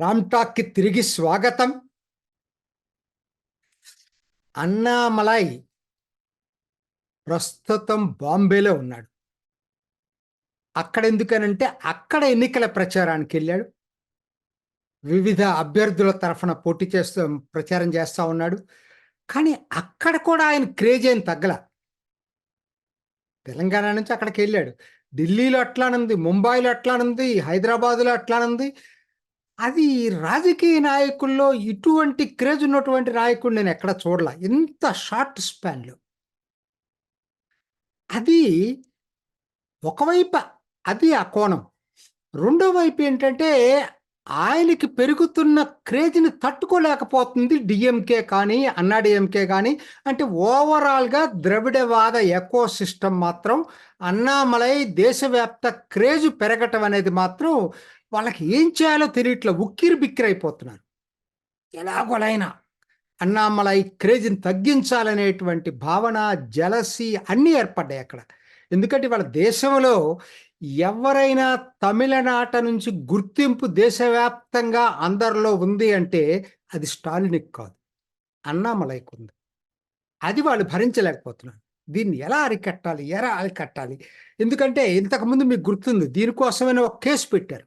రామ్టాక్కి తిరిగి స్వాగతం. అన్నామలై ప్రస్తుతం బాంబేలో ఉన్నాడు. అక్కడ ఎందుకనంటే అక్కడ ఎన్నికల ప్రచారానికి వెళ్ళాడు. వివిధ అభ్యర్థుల తరఫున పోటీ చేస్తూ ప్రచారం చేస్తూ ఉన్నాడు. కానీ అక్కడ కూడా ఆయన క్రేజ్ ఏం తగ్గల. తెలంగాణ నుంచి అక్కడికి వెళ్ళాడు. ఢిల్లీలో అట్లానుంది ముంబైలో అట్లానుంది హైదరాబాదులో అట్లానుంది. అది రాజకీయ నాయకుల్లో ఇటువంటి క్రేజ్ ఉన్నటువంటి నాయకుడు నేను ఎక్కడ చూడలా. ఇంత షార్ట్ స్పాన్లో. అది ఒకవైపు అది ఆ కోణం. రెండో వైపు ఏంటంటే ఆయనకి పెరుగుతున్న క్రేజ్ని తట్టుకోలేకపోతుంది డిఎంకే కానీ అన్నాడీఎంకే కానీ. అంటే ఓవరాల్గా ద్రవిడవాద ఎకో సిస్టమ్ మాత్రం అన్నామలై దేశవ్యాప్త క్రేజ్ పెరగటం అనేది మాత్రం వాళ్ళకి ఏం చేయాలో తెలియట్లా ఉక్కిరి బిక్కిరి అయిపోతున్నారు. ఎలాగోలైనా అన్నామలై క్రేజ్ని తగ్గించాలనేటువంటి భావన జలసి అన్నీ ఏర్పడ్డాయి అక్కడ. ఎందుకంటే వాళ్ళ దేశంలో ఎవరైనా తమిళనాట నుంచి గుర్తింపు దేశవ్యాప్తంగా అందరిలో ఉంది అంటే అది స్టాలినిక్ కాదు. అన్నామలైకి ఉంది. అది వాళ్ళు భరించలేకపోతున్నారు. దీన్ని ఎలా అరికట్టాలి? ఎలా అరికట్టాలి? ఎందుకంటే ఇంతకుముందు మీకు గుర్తుంది దీనికోసమైనా ఒక కేసు పెట్టారు.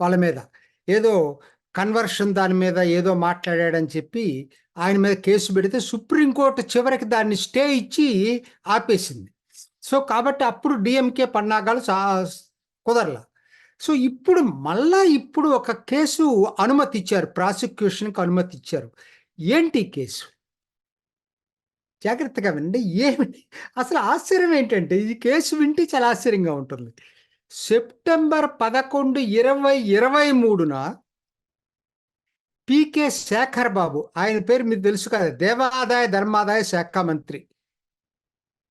వాళ్ళ మీద. ఏదో కన్వర్షన్ దాని మీద ఏదో మాట్లాడాడని చెప్పి ఆయన మీద కేసు పెడితే సుప్రీంకోర్టు చివరికి దాన్ని స్టే ఇచ్చి ఆపేసింది. సో కాబట్టి అప్పుడు డిఎంకే పన్నాగాలు చా సో ఇప్పుడు మళ్ళా ఇప్పుడు ఒక కేసు అనుమతి ఇచ్చారు ప్రాసిక్యూషన్కి అనుమతి ఇచ్చారు ఏంటి కేసు? జాగ్రత్తగా వినండి. ఏమిటి అసలు ఆశ్చర్యం ఏంటంటే ఈ కేసు వింటే చాలా ఆశ్చర్యంగా ఉంటుంది. సెప్టెంబర్ పదకొండు ఇరవై ఇరవై మూడున పీకే శేఖర్ బాబు ఆయన పేరు మీకు తెలుసు కదా దేవాదాయ ధర్మాదాయ శాఖ మంత్రి.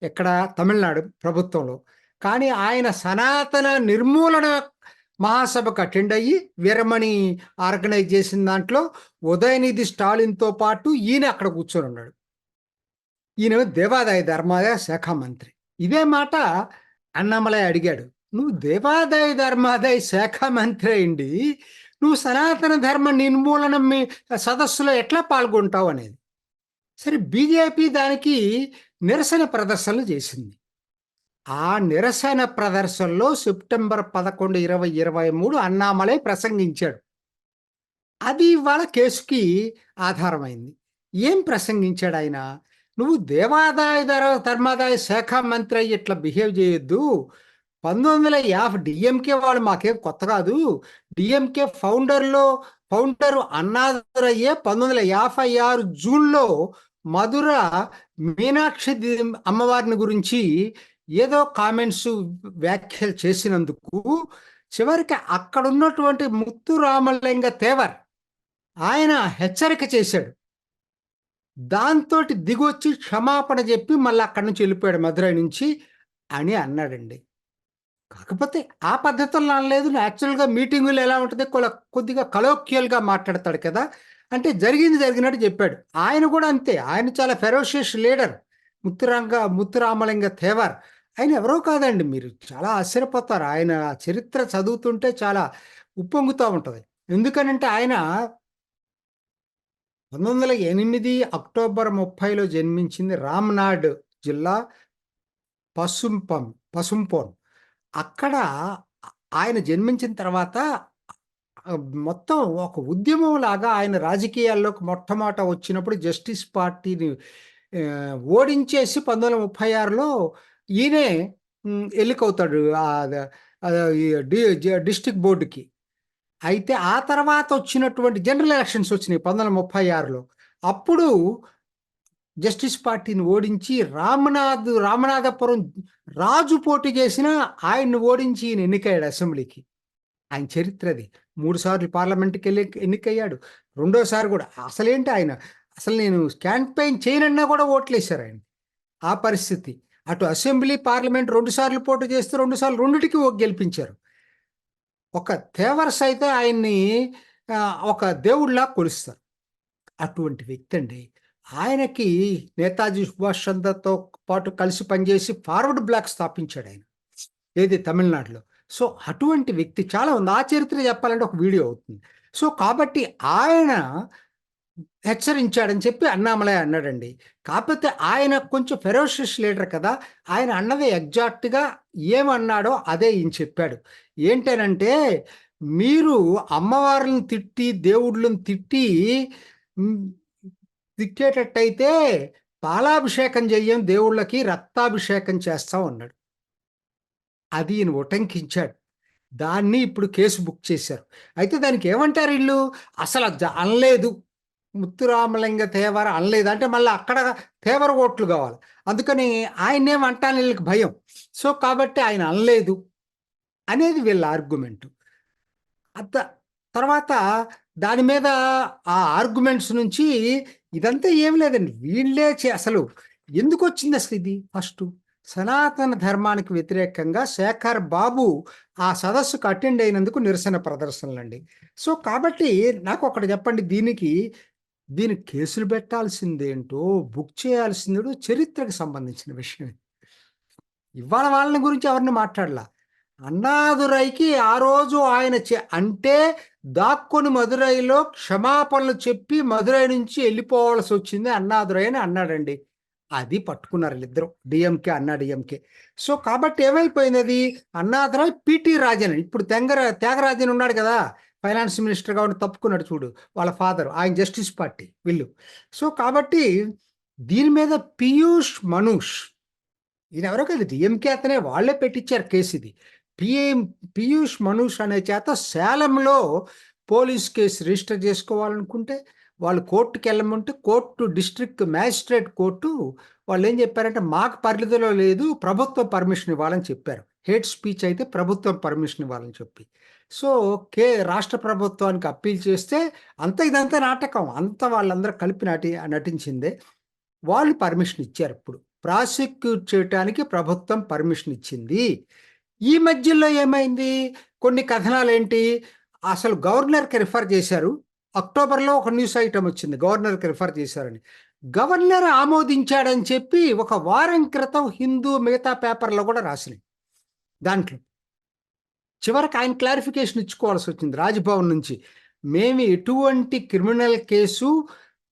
ఇక్కడ తమిళనాడు ప్రభుత్వంలో. కానీ ఆయన సనాతన నిర్మూలన మహాసభకు అటెండ్ అయ్యి వీరమణి ఆర్గనైజ్ చేసిన దాంట్లో ఉదయనిధి స్టాలిన్తో పాటు ఈయన అక్కడ కూర్చొని ఉన్నాడు. ఈయన దేవాదాయ ధర్మాదాయ శాఖ మంత్రి. ఇదే మాట అన్నమలై అడిగాడు. నువ్వు దేవాదాయ ధర్మాదాయ శాఖ మంత్రి అయింది నువ్వు సనాతన ధర్మ నిర్మూలన మీ సదస్సులో ఎట్లా పాల్గొంటావు అనేది. సరే బీజేపీ దానికి నిరసన ప్రదర్శనలు చేసింది. ఆ నిరసన ప్రదర్శనలో సెప్టెంబర్ పదకొండు ఇరవై ఇరవై మూడు అన్నామలై ప్రసంగించాడు. అది ఇవాళ కేసుకి ఆధారమైంది. ఏం ప్రసంగించాడు ఆయన? నువ్వు దేవాదాయ ధర ధర్మాదాయ శాఖ మంత్రి అయ్యి ఇట్లా బిహేవ్ చేయొద్దు. పంతొమ్మిది వందల యాభై డిఎంకే వాళ్ళు మాకేం కొత్త కాదు. డిఎంకే ఫౌండర్లో ఫౌండర్ అన్నాదురయ్యే పంతొమ్మిది వందల యాభై ఆరు జూన్లో మధుర మీనాక్షి అమ్మవారిని గురించి ఏదో కామెంట్స్ వ్యాఖ్యలు చేసినందుకు చివరికి అక్కడ ఉన్నటువంటి ముత్తు రామలింగ తేవర్ ఆయన హెచ్చరిక చేశాడు. దాంతో దిగొచ్చి క్షమాపణ చెప్పి మళ్ళీ అక్కడి నుంచి వెళ్ళిపోయాడు మధురై నుంచి అని అన్నాడండి. కాకపోతే ఆ పద్ధతుల్లో అనలేదు. యాక్చువల్గా మీటింగులు ఎలా ఉంటుంది? కొద్దిగా కలోక్యల్గా మాట్లాడతాడు కదా. అంటే జరిగింది జరిగినట్టు చెప్పాడు. ఆయన కూడా అంతే. ఆయన చాలా ఫెరోషియస్ లీడర్ ముత్తురంగ ముత్తురామలింగ తేవర్. ఆయన ఎవరో కాదండి మీరు. చాలా ఆశ్చర్యపోతారు. ఆయన చరిత్ర చదువుతుంటే చాలా ఉప్పొంగుతూ ఉంటుంది. ఎందుకనంటే ఆయన పంతొమ్మిది వందల ఎనిమిది అక్టోబర్ ముప్పైలో జన్మించింది రామ్నాడ్ జిల్లా పసుంపం పసుంపోన్. అక్కడ ఆయన జన్మించిన తర్వాత మొత్తం ఒక ఉద్యమం లాగా ఆయన రాజకీయాల్లోకి మొట్టమొదట వచ్చినప్పుడు జస్టిస్ పార్టీని ఓడించేసి పంతొమ్మిది వందల ముప్పై ఆరులో ఈయనే ఎల్లికవుతాడు డిస్టిక్ బోర్డుకి. అయితే ఆ తర్వాత వచ్చినటువంటి జనరల్ ఎలక్షన్స్ వచ్చినాయి పంతొమ్మిది వందల ముప్పై ఆరులో. అప్పుడు జస్టిస్ పార్టీని ఓడించి రామనాథ్ రామనాథపురం రాజు పోటీ చేసిన ఆయన్ని ఓడించి ఈయన ఎన్నికయ్యాడు అసెంబ్లీకి. ఆయన చరిత్రది మూడు సార్లు పార్లమెంట్కి వెళ్ళి ఎన్నికయ్యాడు. రెండోసారి కూడా. అసలేంటి ఆయన? అసలు నేను క్యాంపెయిన్ చేయనన్నా కూడా ఓట్లేశారు ఆయన ఆ పరిస్థితి. అటు అసెంబ్లీ పార్లమెంట్ రెండు సార్లు పోటీ చేస్తే రెండు సార్లు రెండుటికి గెలిపించారు. ఒక తేవర్స్ అయితే ఆయన్ని ఒక దేవుడిలా కొలుస్తారు. అటువంటి వ్యక్తి అండి. ఆయనకి నేతాజీ సుభాష్ చంద్రతో పాటు కలిసి పనిచేసి ఫార్వర్డ్ బ్లాక్ స్థాపించాడు ఆయన. ఏది? తమిళనాడులో. సో అటువంటి వ్యక్తి చాలా ఉంది. ఆ చరిత్ర చెప్పాలంటే ఒక వీడియో అవుతుంది. సో కాబట్టి ఆయన హెచ్చరించాడని చెప్పి అన్నామలయ అన్నాడండి. కాకపోతే ఆయన కొంచెం ఫెరోషియస్ లీడర్ కదా. ఆయన అన్నది ఎగ్జాక్ట్గా ఏమన్నాడో అదే ఈయన చెప్పాడు. ఏంటనంటే మీరు అమ్మవార్లను తిట్టి దేవుళ్ళని తిట్టి దిక్కేటట్టయితే పాలాభిషేకం చెయ్యం దేవుళ్ళకి రక్తాభిషేకం చేస్తాం అన్నాడు. అది ఈయన ఉటంకించాడు. దాన్ని ఇప్పుడు కేసు బుక్ చేశారు. అయితే దానికి ఏమంటారు వీళ్ళు? అసలు అనలేదు. ముత్తురామలింగ తేవర అనలేదు. అంటే మళ్ళీ అక్కడ తేవర ఓట్లు కావాలి. అందుకని ఆయన అంటాను వీళ్ళకి భయం. సో కాబట్టి ఆయన అనలేదు అనేది వీళ్ళ ఆర్గ్యుమెంట్. అత తర్వాత దాని మీద ఆ ఆర్గ్యుమెంట్స్ నుంచి ఇదంతా ఏం లేదండి. వీళ్ళే చే- అసలు ఎందుకు వచ్చింది అసలు ఇది? ఫస్ట్ సనాతన ధర్మానికి వ్యతిరేకంగా శేఖర్ బాబు ఆ సదస్సుకు అటెండ్ అయినందుకు నిరసన ప్రదర్శనలండి. సో కాబట్టి నాకు ఒకటి చెప్పండి. దీనికి దీనికి కేసులు పెట్టాల్సిందేంటో బుక్ చేయాల్సిందేడు చరిత్రకు సంబంధించిన విషయం ఇవాళ వాళ్ళని గురించి ఎవరిని మాట్లాడలా? అన్నాదురైకి ఆ రోజు ఆయన చే అంటే దాక్కొని మదురైలో క్షమాపణలు చెప్పి మదురై నుంచి వెళ్ళిపోవాల్సి వచ్చింది అన్నాదురై అని అన్నాడండి. అది పట్టుకున్నారు వీళ్ళిద్దరు డిఎంకే అన్నా డిఎంకే. సో కాబట్టి ఏమైపోయింది అది అన్నాదురై పిటి రాజన్. ఇప్పుడు తెంగర త్యాగరాజన్ ఉన్నాడు కదా. ఫైనాన్స్ మినిస్టర్గా ఉండి తప్పుకున్నాడు చూడు. వాళ్ళ ఫాదర్ ఆయన జస్టిస్ పార్టీ వీళ్ళు. సో కాబట్టి దీని మీద పీయూష్ మనూష్. ఈయన ఎవరో కదా. డిఎంకే అతనే. వాళ్ళే పెట్టించారు కేసు ఇది. పిఎం పీయూష్ మనూష్ అనే చేత సేలంలో పోలీస్ కేసు రిజిస్టర్ చేసుకోవాలనుకుంటే వాళ్ళు కోర్టుకి వెళ్ళమంటే కోర్టు డిస్ట్రిక్ట్ మ్యాజిస్ట్రేట్ కోర్టు వాళ్ళు ఏం చెప్పారంటే మాకు పరిధిలో లేదు ప్రభుత్వం పర్మిషన్ ఇవ్వాలని చెప్పారు. హేట్ స్పీచ్ అయితే ప్రభుత్వం పర్మిషన్ ఇవ్వాలని చెప్పి. సో కే రాష్ట్ర ప్రభుత్వానికి అప్పీల్ చేస్తే అంత ఇదంతా నాటకం. అంత వాళ్ళందరూ కలిపి నటి నటించిందే. వాళ్ళు పర్మిషన్ ఇచ్చారు ఇప్పుడు. ప్రాసిక్యూట్ చేయటానికి ప్రభుత్వం పర్మిషన్ ఇచ్చింది. ఈ మధ్యలో ఏమైంది? కొన్ని కథనాలు ఏంటి అసలు గవర్నర్కి రిఫర్ చేశారు. అక్టోబర్లో ఒక న్యూస్ ఐటమ్ వచ్చింది. గవర్నర్కి రిఫర్ చేశారని. గవర్నర్ ఆమోదించాడని చెప్పి ఒక వారం క్రితం హిందూ మిగతా పేపర్లో కూడా రాసినాయి. దాంట్లో. చివరికి ఆయన క్లారిఫికేషన్ ఇచ్చుకోవాల్సి వచ్చింది రాజ్భవన్ నుంచి. మేము ఎటువంటి క్రిమినల్ కేసు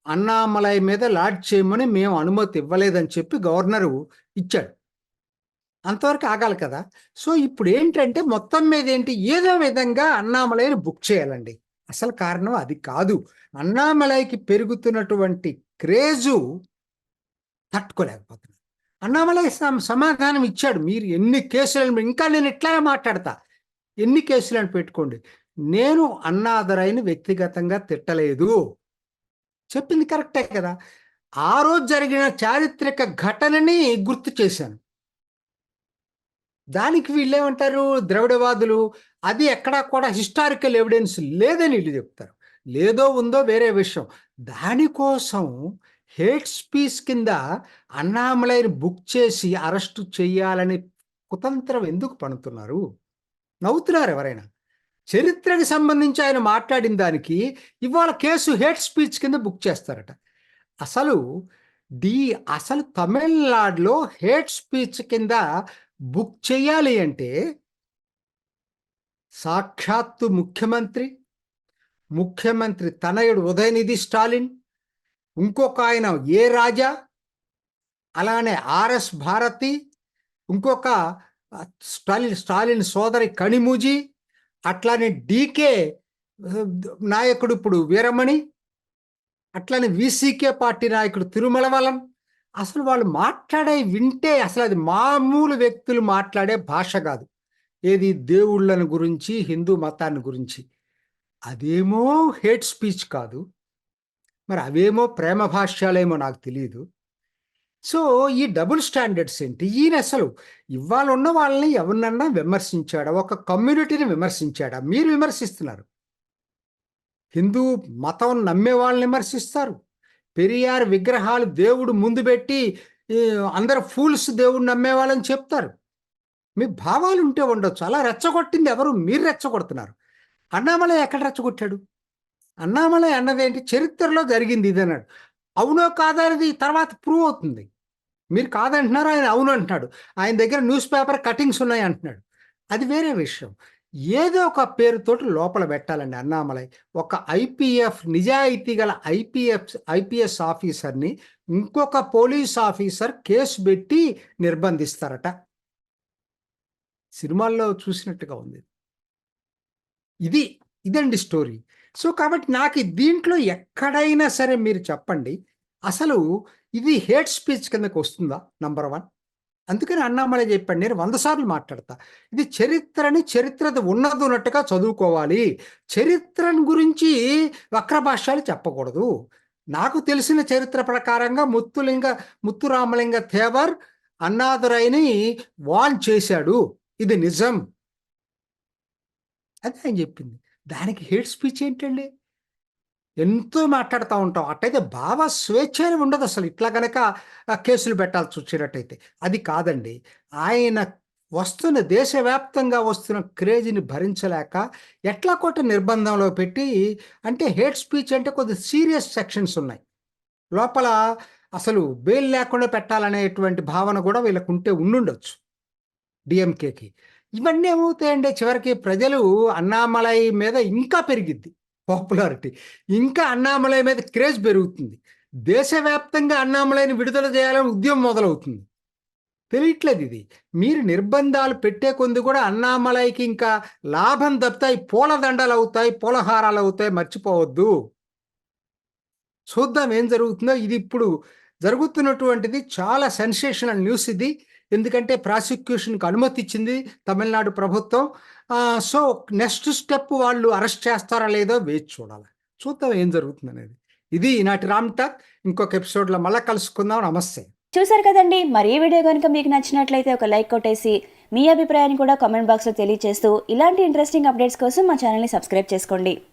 అన్నామలై మీద లాడ్ చేయమని మేము అనుమతి ఇవ్వలేదని చెప్పి గవర్నరు ఇచ్చాడు. అంతవరకు ఆగాలి కదా. సో ఇప్పుడు ఏంటంటే మొత్తం మీద ఏంటి ఏదో విధంగా అన్నామలైని బుక్ చేయాలండి. అసలు కారణం అది కాదు. అన్నామలైకి పెరుగుతున్నటువంటి క్రేజు తట్టుకోలేకపోతున్నాను అన్నామలై సమాధానం ఇచ్చాడు. మీరు ఎన్ని కేసులను ఇంకా నేను ఇట్లానే మాట్లాడతా. ఎన్ని కేసులను పెట్టుకోండి? నేను అన్నాదరైన వ్యక్తిగతంగా తిట్టలేదు. చెప్పింది కరెక్టే కదా. ఆ రోజు జరిగిన చారిత్రక ఘటనని గుర్తు చేశాను. దానికి వీళ్ళేమంటారు? ద్రవిడవాదులు. అది ఎక్కడా కూడా హిస్టారికల్ ఎవిడెన్స్ లేదని వీళ్ళు చెప్తారు. లేదో ఉందో వేరే విషయం. దానికోసం హేట్ స్పీచ్ కింద అన్నామలైని బుక్ చేసి అరెస్టు చేయాలని కుతంత్రం ఎందుకు పడుతున్నారు నవ్వుతున్నారు ఎవరైనా? చరిత్రకి సంబంధించి ఆయన మాట్లాడిన దానికి ఇవాళ కేసు హేట్ స్పీచ్ కింద బుక్ చేస్తారట. అసలు డి అసలు తమిళనాడులో హేట్ స్పీచ్ కింద బుక్ చేయాలి అంటే సాక్షాత్తు ముఖ్యమంత్రి ముఖ్యమంత్రి తనయుడు ఉదయనిధి స్టాలిన్ ఇంకొక ఆయన ఏ రాజా అలానే ఆర్ఎస్ భారతి ఇంకొక స్టాలిన్ స్టాలిన్ సోదరి కణిమూజీ అట్లానే డీకే నాయకుడు ఇప్పుడు వీరమణి అట్లానే విసికే పార్టీ నాయకుడు తిరుమలవలం అసలు వాళ్ళు మాట్లాడే వింటే అసలు అది మామూలు వ్యక్తులు మాట్లాడే భాష కాదు. ఏది దేవుళ్ళని గురించి హిందూ మతాన్ని గురించి. అదేమో హేట్ స్పీచ్ కాదు. మరి అవేమో ప్రేమ భాష్యాలేమో నాకు తెలియదు సో ఈ డబుల్ స్టాండర్డ్స్ ఏంటి? ఈయన అసలు ఇవాళ ఉన్న వాళ్ళని ఎవరినన్నా విమర్శించాడా? ఒక కమ్యూనిటీని విమర్శించాడా? మీరు విమర్శిస్తున్నారు. హిందూ మతం నమ్మే వాళ్ళని విమర్శిస్తారు. పెరియార్ విగ్రహాలు దేవుడు ముందు పెట్టి అందరు ఫూల్స్ దేవుడు నమ్మేవాళ్ళని చెప్తారు. మీ భావాలు ఉంటే ఉండొచ్చు. అలా రెచ్చగొట్టింది ఎవరు? మీరు రెచ్చగొడుతున్నారు. అన్నామలై ఎక్కడ రెచ్చగొట్టాడు? అన్నామలై అన్నదేంటి? చరిత్రలో జరిగింది ఇది అన్నాడు అవునో కాదనేది తర్వాత ప్రూవ్ అవుతుంది. మీరు కాదంటున్నారు ఆయన అవును అంటున్నాడు ఆయన దగ్గర న్యూస్ పేపర్ కటింగ్స్ ఉన్నాయి అంటున్నాడు అది వేరే విషయం. ఏదో ఒక పేరుతోటి లోపల పెట్టాలండి అన్నామలై. ఒక ఐపీఎఫ్ నిజాయితీ గల ఐపీఎఫ్ ఐపీఎస్ ఆఫీసర్ని ఇంకొక పోలీస్ ఆఫీసర్ కేసు పెట్టి నిర్బంధిస్తారట. సినిమాల్లో చూసినట్టుగా ఉంది. ఇది ఇదండి స్టోరీ. సో కాబట్టి నాకు దీంట్లో ఎక్కడైనా సరే మీరు చెప్పండి. అసలు ఇది హేట్ స్పీచ్ కిందకి వస్తుందా? Number one. అందుకని అన్నామలై చెప్పండి నేను వంద సార్లు మాట్లాడతా. ఇది చరిత్రని చరిత్రది ఉన్నది ఉన్నట్టుగా చదువుకోవాలి. చరిత్రను గురించి వక్ర భాష్యాలు చెప్పకూడదు. నాకు తెలిసిన చరిత్ర ప్రకారంగా ముత్తులింగ ముత్తురామలింగ తేవర్ అన్నాదురైని వాన్ చేశాడు. ఇది నిజం. అది ఆయన చెప్పింది. దానికి హేట్ స్పీచ్ ఏంటండి? ఎంతో మాట్లాడుతూ ఉంటాం. అట్టయితే భావ స్వేచ్ఛ అని ఉండదు అసలు. ఇట్లా కనుక కేసులు పెట్టాల్సి వచ్చినట్టయితే. అది కాదండి. ఆయన వస్తున్న దేశవ్యాప్తంగా వస్తున్న క్రేజ్ని భరించలేక ఎట్లా కొట్ట నిర్బంధంలో పెట్టి అంటే హేట్ స్పీచ్ అంటే కొద్ది సీరియస్ సెక్షన్స్ ఉన్నాయి. లోపల అసలు బెయిల్ లేకుండా పెట్టాలనేటువంటి భావన కూడా వీళ్ళకు ఉంటే ఉండుండొచ్చు. డిఎంకేకి. ఇవన్నీ ఏమవుతాయండి చివరికి ప్రజలు అన్నామలై మీద ఇంకా పెరిగిద్ది. పాపులారిటీ. ఇంకా అన్నామలై మీద క్రేజ్ పెరుగుతుంది. దేశవ్యాప్తంగా అన్నామలైని విడుదల చేయాలని ఉద్యమం మొదలవుతుంది. తెలియట్లేదు ఇది. మీరు నిర్బంధాలు పెట్టే కొంది కూడా అన్నామలైకి ఇంకా లాభం తప్పుతాయి పూలదండలు అవుతాయి పూలహారాలు అవుతాయి మర్చిపోవద్దు. చూద్దాం ఏం జరుగుతుందో. ఇది ఇప్పుడు జరుగుతున్నటువంటిది చాలా సెన్సేషనల్ న్యూస్ ఇది. ఎందుకంటే ప్రాసిక్యూషన్కి అనుమతి ఇచ్చింది తమిళనాడు ప్రభుత్వం. సో నెక్స్ట్ స్టెప్ వాళ్ళు అరెస్ట్ చేస్తారా లేదో వేచి చూడాలి. చూద్దాం ఏం జరుగుతుంది అనేది. ఇది ఈనాటి రామ్ టాక్. ఇంకొక ఎపిసోడ్లో మళ్ళీ కలుసుకుందాం. నమస్తే. చూసారు కదండి. మరి ఈ వీడియో కనుక మీకు నచ్చినట్లయితే ఒక లైక్ కొట్టేసి మీ అభిప్రాయాన్ని కూడా కామెంట్ బాక్స్లో తెలియజేస్తూ ఇలాంటి ఇంట్రెస్టింగ్ అప్డేట్స్ కోసం మా ఛానల్ని సబ్స్క్రైబ్ చేసుకోండి.